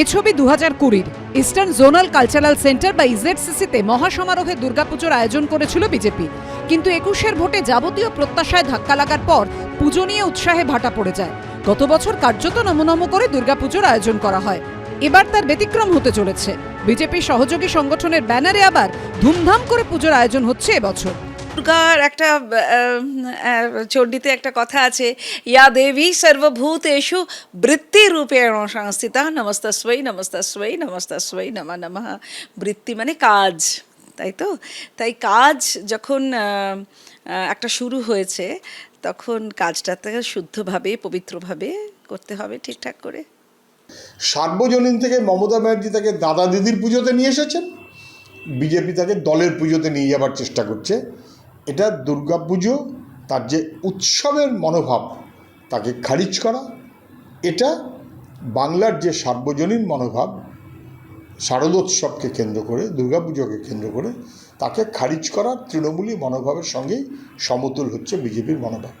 এ ছবি দু হাজার কুড়ির। ইস্টার্ন জোনাল কালচারাল সেন্টার বা ইজেডসিসিতে মহাসমারোহে দুর্গাপুজোর আয়োজন করেছিল বিজেপি কিন্তু একুশের ভোটে যাবতীয় প্রত্যাশায় ধাক্কা লাগার পর পুজো নিয়ে উৎসাহে ভাটা পড়ে যায়। গত বছর কার্যত নমনম করে দুর্গাপুজোর আয়োজন করা হয়। এবার তার ব্যতিক্রম হতে চলেছে। বিজেপি সহযোগী সংগঠনের ব্যানারে আবার ধুমধাম করে পুজোর আয়োজন হচ্ছে এবছর। দুর্গার একটা চণ্ডীতে একটা কথা আছে, ইয়া দেবী সর্বভূতেষু বৃত্তি রূপেণ সংস্থিতা নমস্তস্বৈ নমস্তস্বৈ নমস্তস্বৈ, নম নমঃ। বৃত্তি মানে কাজ, তাই তো? তাই কাজ যখন একটা শুরু হয়েছে, তখন কাজটাতে শুদ্ধভাবে, পবিত্রভাবে করতে হবে ঠিকঠাক করে। সার্বজনীন থেকে মমতা ব্যানার্জি তাকে দাদা দিদির পুজোতে নিয়ে এসেছেন, বিজেপি তাকে দলের পুজোতে নিয়ে যাবার চেষ্টা করছে। এটা দুর্গা পুজো, তার যে উৎসবের মনোভাব, তাকে খারিজ করা, এটা বাংলার যে সার্বজনীন মনোভাব, শারদোৎসবকে কেন্দ্র করে দুর্গাপুজোকে কেন্দ্র করে, তাকে খারিজ করার তৃণমূলী মনোভাবের সঙ্গেই সমতুল হচ্ছে বিজেপির মনোভাব।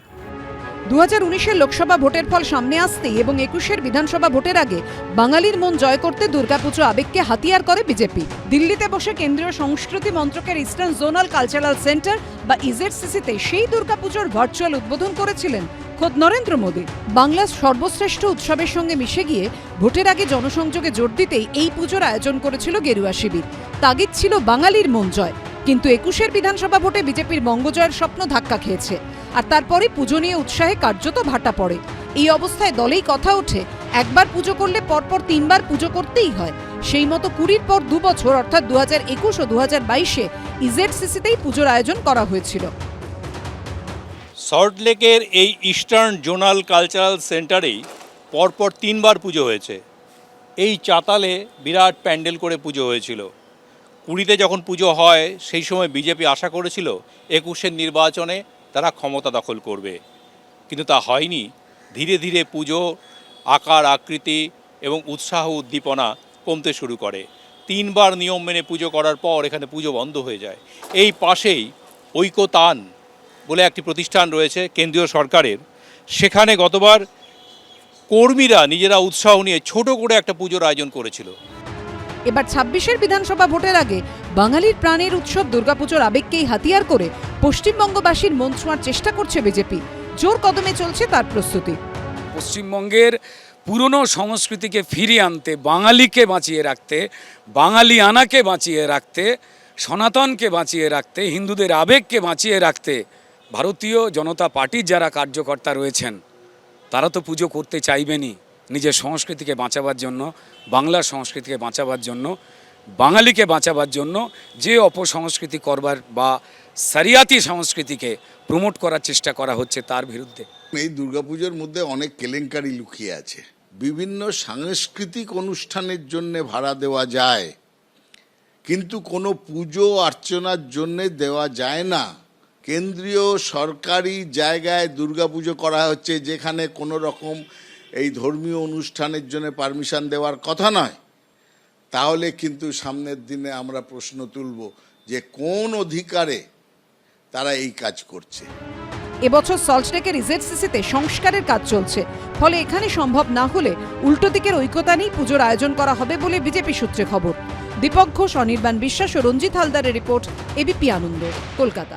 দু হাজার লোকসভা ভোটের ফল সামনে আসতেই এবং একুশের বিধানসভা ভোটের আগে বাঙালির মন জয় করতে দুর্গাপুজো আবেগকে হাতিয়ার করে বিজেপি। দিল্লিতে বসে কেন্দ্রীয় সংস্কৃতি মন্ত্রকের ইস্টার্ন জোনাল কালচারাল সেন্টার বা ইজেডসিসিতে সেই দুর্গাপুজোর ভার্চুয়াল উদ্বোধন করেছিলেন খোদ নরেন্দ্র মোদী। বাংলার সর্বশ্রেষ্ঠ উৎসবের সঙ্গে মিশে গিয়ে ভোটের আগে জনসংযোগে জোর দিতেই এই পুজোর আয়োজন করেছিল গেরুয়া শিবির। তাগিদ ছিল বাঙালির মন জয়। কিন্তু একুশের বিধানসভা ভোটে বিজেপির বঙ্গজয়ের স্বপ্ন ধাক্কা খেয়েছে। আর তারপরে পুজো নিয়ে উৎসাহে কার্যত ভাটা পড়ে। এই অবস্থায় দলেই কথা ওঠে, একবার পুজো করলে পরপর তিনবার পুজো করতেই হয়। সেই মতো কুড়ির পর দু বছর, অর্থাৎ দু হাজার একুশ ও দু হাজার বাইশে ইজেডসিসিতেই পুজোর আয়োজন করা হয়েছিল। সল্টলেকের এই ইস্টার্ন জোনাল কালচারাল সেন্টারেই পরপর তিনবার পুজো হয়েছে। এই চাতালে বিরাট প্যান্ডেল করে পুজো হয়েছিল। কুড়িতে যখন পুজো হয়, সেই সময় বিজেপি আশা করেছিল একুশের নির্বাচনে তারা ক্ষমতা দখল করবে। কিন্তু তা হয়নি। ধীরে ধীরে পুজো, আকার, আকৃতি এবং উৎসাহ উদ্দীপনা কমতে শুরু করে। তিনবার নিয়ম মেনে পুজো করার পর এখানে পুজো বন্ধ হয়ে যায়। এই পাশেই ঐকতান বলে একটি প্রতিষ্ঠান রয়েছে কেন্দ্রীয় সরকারের। সেখানে গতবার কর্মীরা নিজেরা উৎসাহ নিয়ে ছোট করে একটা পুজোর আয়োজন করেছিল। এবার ছাব্বিশের বিধানসভা ভোটের আগে বাঙালির প্রাণের উৎসব দুর্গাপুজোর আবেগকেই হাতিয়ার করে পশ্চিমবঙ্গবাসীর মন ছোঁয়ার চেষ্টা করছে বিজেপি। জোর কদমে চলছে তার প্রস্তুতি। পশ্চিমবঙ্গের পুরনো সংস্কৃতিকে ফিরিয়ে আনতে, বাঙালিকে বাঁচিয়ে রাখতে, বাঙালি আনাকে বাঁচিয়ে রাখতে, সনাতনকে বাঁচিয়ে রাখতে, হিন্দুদের আবেগকে বাঁচিয়ে রাখতে ভারতীয় জনতা পার্টির যারা কার্যকর্তা রয়েছেন, তারা তো পুজো করতে চাইবেনই নিজের সংস্কৃতিকে বাঁচাবার জন্য, বাংলার সংস্কৃতিকে বাঁচাবার জন্য। বাঙালিকে বাঁচাবার জন্য যে অপসংস্কৃতি করবার বা সারিয়াতি সংস্কৃতিকে প্রমোট করার চেষ্টা করা হচ্ছে তার বিরুদ্ধে। এই দুর্গাপুজোর মধ্যে অনেক কেলেঙ্কারি লুকিয়ে আছে। বিভিন্ন সাংস্কৃতিক অনুষ্ঠানের জন্য ভাড়া দেওয়া যায়। কিন্তু কোনো পুজো অর্চনার জন্য দেওয়া যায় না। কেন্দ্রীয় সরকারি জায়গায় দুর্গাপুজো করা হচ্ছে যেখানে কোনো রকম এই ধর্মীয় অনুষ্ঠানের জন্য পারমিশন দেওয়ার কথা নয়। তাহলে কিন্তু সামনের দিনে আমরা প্রশ্ন তুলব যে কোন অধিকারে তারা এই কাজ করছে? এবছর সল্টলেকের ইজেডসিসিতে সংস্কারের কাজ চলছে। ফলে এখানে সম্ভব না হলে উল্টো দিকের ঐক্যতা নিয়েই পুজোর আয়োজন করা হবে বলে বিজেপি সূত্রে খবর। দীপক ঘোষ, অনির্বাণ বিশ্বাস ও রঞ্জিত হালদারের রিপোর্ট, এবিপি আনন্দ কলকাতা।